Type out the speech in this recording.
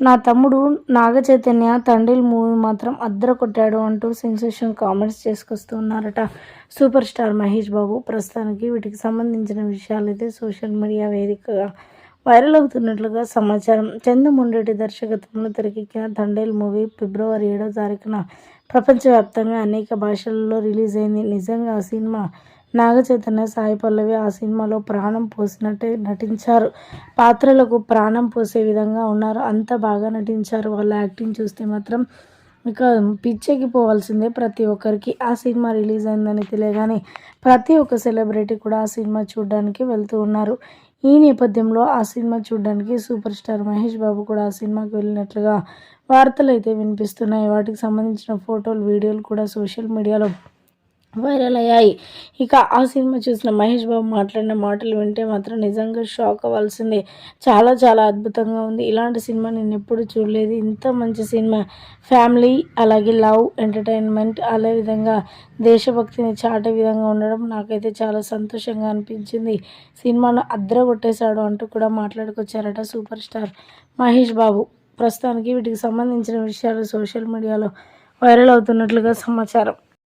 నా తమ్ముడు నాగ చైతన్య మూవీ మాత్రం అద్దర కొట్టాడు అంటూ సెన్సేషన్ కామెంట్స్ చేసుకొస్తున్నారట సూపర్ స్టార్ మహేష్ బాబు ప్రస్తుతానికి వీటికి సంబంధించిన విషయాలైతే సోషల్ మీడియా వేదికగా వైరల్ అవుతున్నట్లుగా సమాచారం. చంద్రమోహన్ దర్శకత్వంలో తెరకెక్కిన తండేల్ మూవీ ఫిబ్రవరి ఏడో తారీఖున ప్రపంచవ్యాప్తంగా అనేక భాషలలో రిలీజ్ అయింది. నిజంగా ఆ సినిమా నాగచైతన్య సాయి పల్లవి ఆ సినిమాలో ప్రాణం పోసినట్టే నటించారు. పాత్రలకు ప్రాణం పోసే విధంగా ఉన్నారు. అంత బాగా నటించారు. వాళ్ళ యాక్టింగ్ చూస్తే మాత్రం ఇక పిచ్చెకి పోవాల్సిందే ప్రతి ఒక్కరికి. ఆ సినిమా రిలీజ్ అయిందని తెలియగానే ప్రతి ఒక్క సెలబ్రిటీ కూడా ఆ సినిమా చూడడానికి వెళ్తూ ఉన్నారు. ఈ నేపథ్యంలో ఆ సినిమా చూడడానికి సూపర్ స్టార్ మహేష్ బాబు కూడా ఆ సినిమాకి వెళ్ళినట్లుగా వార్తలు అయితే వినిపిస్తున్నాయి. వాటికి సంబంధించిన ఫోటోలు వీడియోలు కూడా సోషల్ మీడియాలో వైరల్ అయ్యాయి. ఇక ఆ సినిమా చూసిన మహేష్ బాబు మాట్లాడిన మాటలు వింటే మాత్రం నిజంగా షాక్ అవ్వాల్సిందే. చాలా చాలా అద్భుతంగా ఉంది. ఇలాంటి సినిమా నేను ఎప్పుడు చూడలేదు. ఇంత మంచి సినిమా. ఫ్యామిలీ అలాగే లవ్ ఎంటర్టైన్మెంట్ అదే విధంగా దేశభక్తిని చాటే విధంగా ఉండడం నాకైతే చాలా సంతోషంగా అనిపించింది. సినిమాను అద్ర కొట్టేశాడు అంటూ కూడా మాట్లాడుకొచ్చారట సూపర్ స్టార్ మహేష్ బాబు. ప్రస్తుతానికి వీటికి సంబంధించిన విషయాలు సోషల్ మీడియాలో వైరల్ అవుతున్నట్లుగా సమాచారం.